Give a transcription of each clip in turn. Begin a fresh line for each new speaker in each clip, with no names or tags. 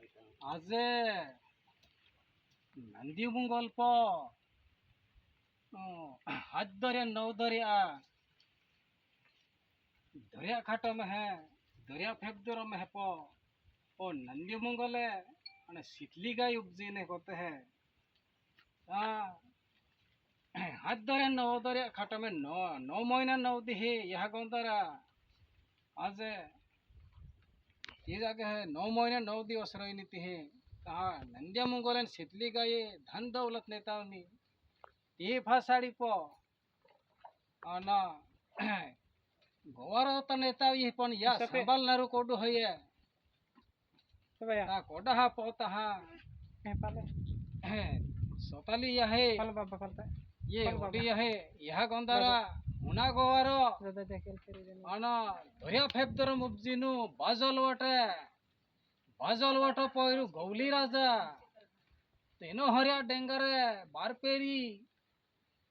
आज नंदी गल्प हाथ दरिया नौ दरिया दरिया में मेहे दरिया फेक दर मेहपो ओ, नंदी मुंगले अने शीतली गाय उपजीने होते हैं। हाथ दरे नौ दरिया खाट में नौ नौ महीना नौ दिहे, यहा गारा आज ये जाके है नौ महीने नौ दिवस रही नीति है कहा नंदिया मुंगोलन शीतली गाय धन दौलत नेतावनी ते फासाड़ी पो आना गोवार तो नेता ये पण या संभाल नारू कोडू होये
Coba ya.
ता कोडा हा पोता हा. सोताली या है. ये। ओडी या है यह गंदारा
ಉಣಾಗೋವರು
ಅಣ್ಣ ದೊರೆಯ ಫೆಬ್ದರ ಮುಬ್ಜಿನು ಬಾಜಲ್ ಒಟೆ ಬಾಜಲ್ ಒಟಪ್ಪ ಇರು ಗೌಲಿ ರಾಜ તેનો હર્યા ડેંગરે બાર પેરી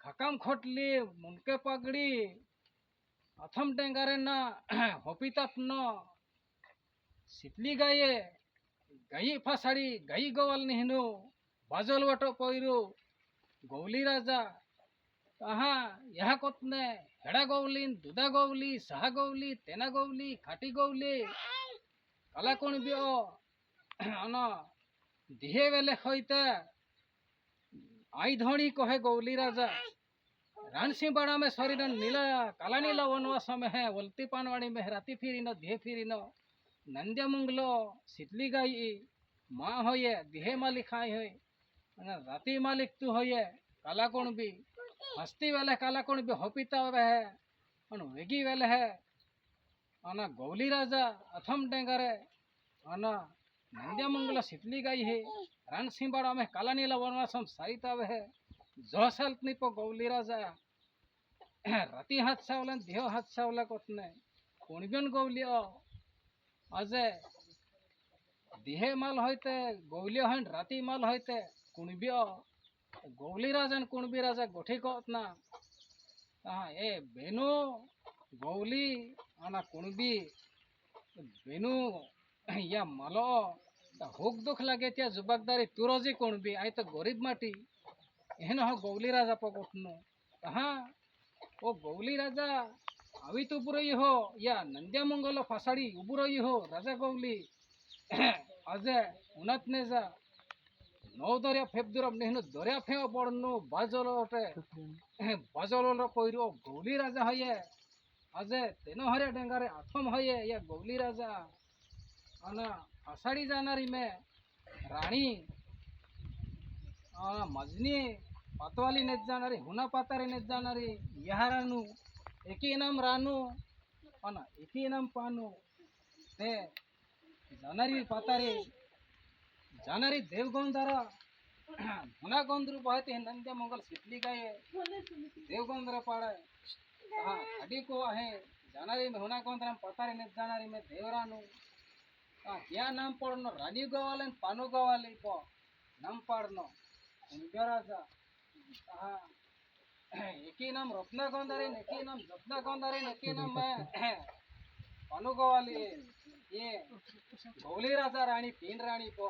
ખકમ ખોટલી મુનકે પગડી. અથમ ડેંગરે ના હોપિતપ નો સિપલી ગાયે ગઈ ફસાડી ગઈ ગોવાલની હિનુ બાજલ વટો પોયરું ગૌલી રાજા. कहाड़गौली दुदगौली सहगौली तेनागौली खाटीगौली कलाकुण अन दिहे बेले सहित आईधणी कहे गौली राजा रानसी बाड़ा में सरी नीला कलानी लवनवा में है वल्ती पानवाड़ी में राति फिरी न दिहे फिरी न नंद्यामुंगलो शीतली गाई माँ होये दिहे मालिक खाई हुई राति मालिक तू होये कलाकुण भी हस्ती वाले काला कौन भी हपिता वे है अनु एगी वाले है। अना गौली राजा अथम डेंगर, अना नंदिया मंगला सिपली गई है रण बड़ा में काला नीला वर्मा सम सारिता वे है जोसल निपो गौली राजा। रति हाथ सावले, देह हाथ सावल कतने कुणबियन गौली अजय देह माल होते गौली हन राति माल होते कुणबिया ગૌલી રાજા ને કુણબી રાજા ગોઠી કોતના હા, એ બેનો ગૌલી અને કુણબી. બેનો અહીંયા મલો. હુક દુઃખ લાગે ત્યાં જુબાકદારી તુરોજી કુણબી. અહીં તો ગરીબ માટી. એનો હા ગૌલી રાજા પકોટનો હા, ઓ ગૌલી રાજા આવી તો ઉભું રહી હો. યા નંદ્યા મંગલો ફસાડી ઉભું રહી હો, રાજા ગૌલી આજે ઉનાત ને নদরে ফেবদুরম নেহনু দরে ফেও পড়নু বাজলটে বাজলন কইরো গৌলি রাজা হয়ে আজে তেন হরে ডেঙ্গারে আথম হয়ে ইয়া গৌলি রাজা। আনা আষাঢ়ি জানারি মে রানী মজনি পাতওয়ালি নেত জানারি হুনা পাতারে নেত জানারি ইহা রানু একই নাম রানু আনা একই নাম পানু তে জানারি পাতারে ಜಾನರಿ ದೇವ್ಗೊಂದರ ಹುಣಗೊಂದ್ರು ಬಾತಿ ನಂದೆ ಮಂಗಲ್ ಸಿಪ್ಲಿಗಾಯ देवगंधर पाड़ा। हाँ अडी को है, जानरी में होना कौन था पता रहे नहीं जानारी में देवरानु। हाँ क्या नाम पढ़नो रानी गवाले पानो गवाले को। नाम पढ़नो इंद्राजा हाँ एक ही नाम रत्ना गंधारे एक ही नाम रत्ना गंधारे एक ही नाम मैं पानो गवाले। ये, भोली राजा रानी तीन रानी को।